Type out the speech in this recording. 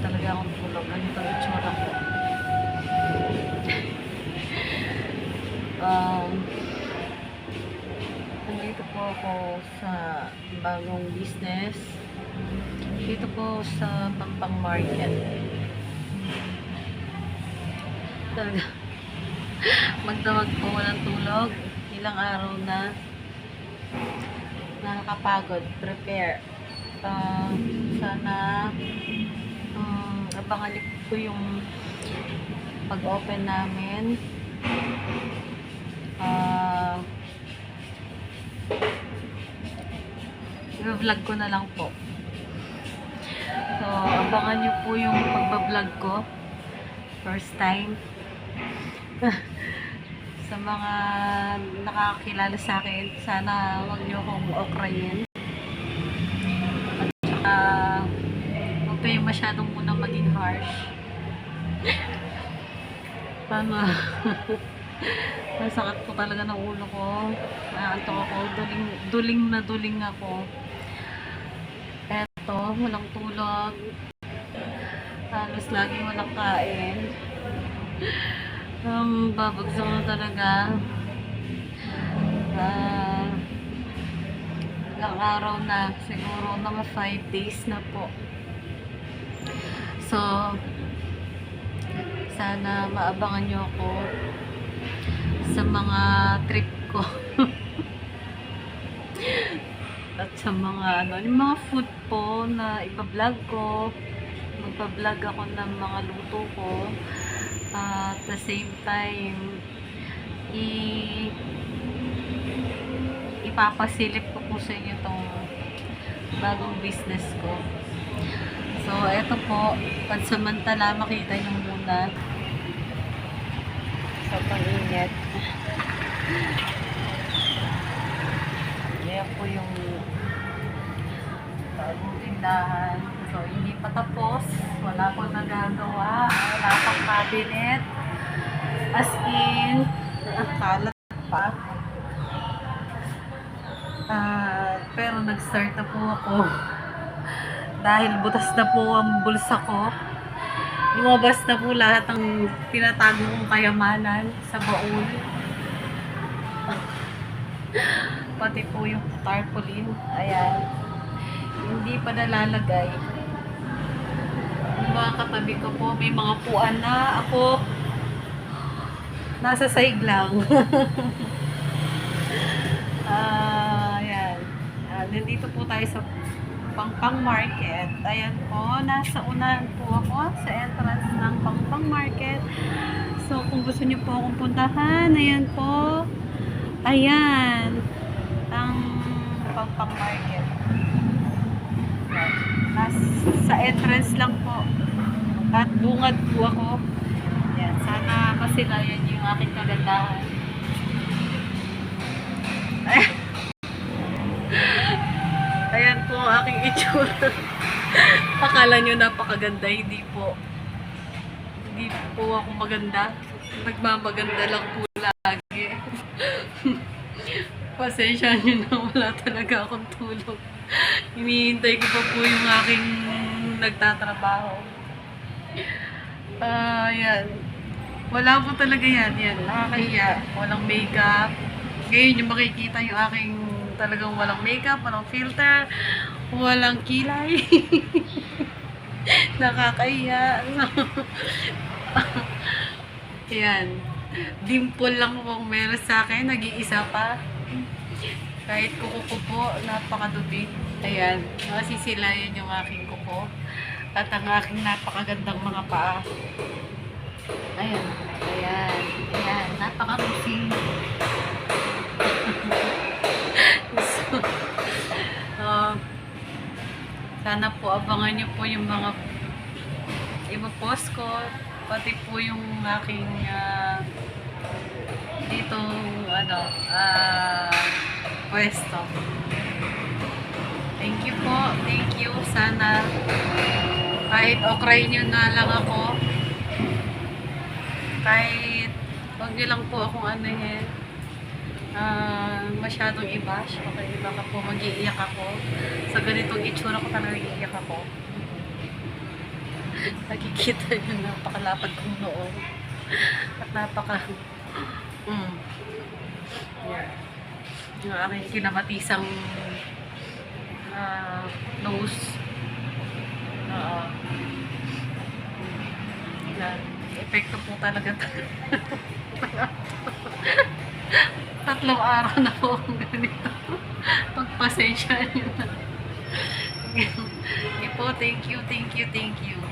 talaga akong tulog. Ganito ang itsura ko. um, nandito po ako sa bagong business. Dito po sa Pampang Market. Talaga. Magdamag po walang tulog. Ilang araw na nakakapagod. Prepare. Ah, sana um, abangan po yung pag-open namin. Ah, i-vlog ko na lang po. So, abangan niyo po yung pagbablog ko. First time. sa mga nakakilala sa akin, sana wag niyo akong okrayin. Masyadong muna maging harsh. Tama. Masakit po talaga ng ulo ko. Naantok ako. Duling, duling na duling ako. Eto, walang tulog. Halos laging walang kain. Um, babagsak na talaga. Ah, ilang araw na. Siguro mga 5 days na po. So, sana maabangan nyo ako sa mga trip ko. At sa mga ano, yung mga food po na iba-vlog ko. Magpa-vlog ako ng mga luto ko. at the same time, i ipapasilip ko po sa inyo itong bagong business ko. So, eto po, pansamantala makita nyo muna sa pang-init. Yan po yung bagong tindahan. So, hindi pa tapos. Wala po nagagawa. Wala pang cabinet. As in, kalat pa. Ah, pero nag-start na po ako. Dahil butas na po ang bulsa ko. Lumabas na po lahat ng tinatago kong kayamanan sa baul. Pati po yung tarpaulin. Ayan. Hindi pa nalalagay. Yung mga katabi ko po, may mga puan na. Ako, nasa saig lang. Ah, ayan. Ah, nandito po tayo sa Pangpang Market. Ayan po, nasa unahan po ako sa entrance ng Pangpang Market. So, kung gusto niyo po akong puntahan, ayan po. Ayan. Ang Pangpang Market. Ayan. Nasa entrance lang po. At bungad po ako. Ayan. Sana masilayan niyo yung aking kagandahan. Ayan itsura. Akala nyo napakaganda, hindi po. Hindi po ako maganda. Nagmamaganda lang po lagi. Pasensya nyo na wala talaga akong tulog. Hinihintay ko pa po yung aking nagtatrabaho. Ah, yan. Wala po talaga yan. Yan, nakakahiya. Walang makeup. Ngayon yung makikita yung aking talagang walang makeup, walang filter, walang kilay. Nakakahiya. Yan. Dimple lang po meron sa akin. Nag-iisa pa. Kahit kuko ko po, napakadubi. Ayan. Masisilayan yung aking kuko. At ang aking napakagandang mga paa. Ayan. Ayan. Ayan. Napaka-rusing. so, uh, sana po abangan niyo po yung mga ipopost ko. Pati po yung aking ah, dito ano ah pwesto. Thank you po. Thank you. Sana kahit okray nyo na lang ako. Kahit wag nyo lang po akong anuhin. Ah, masyadong i-bash. Okay, baka po mag-iiyak ako. Sa ganitong itsura ko talaga iiyak ako. Nakikita yung napakalapad kong noo. At napaka... Mm. Yan. Yung aking kinamatisang ah, nose. Oo. Yan. Epekto po talaga. Tatlong araw na po akong ganito. Pagpasensya nyo na. Po, thank you, thank you, thank you.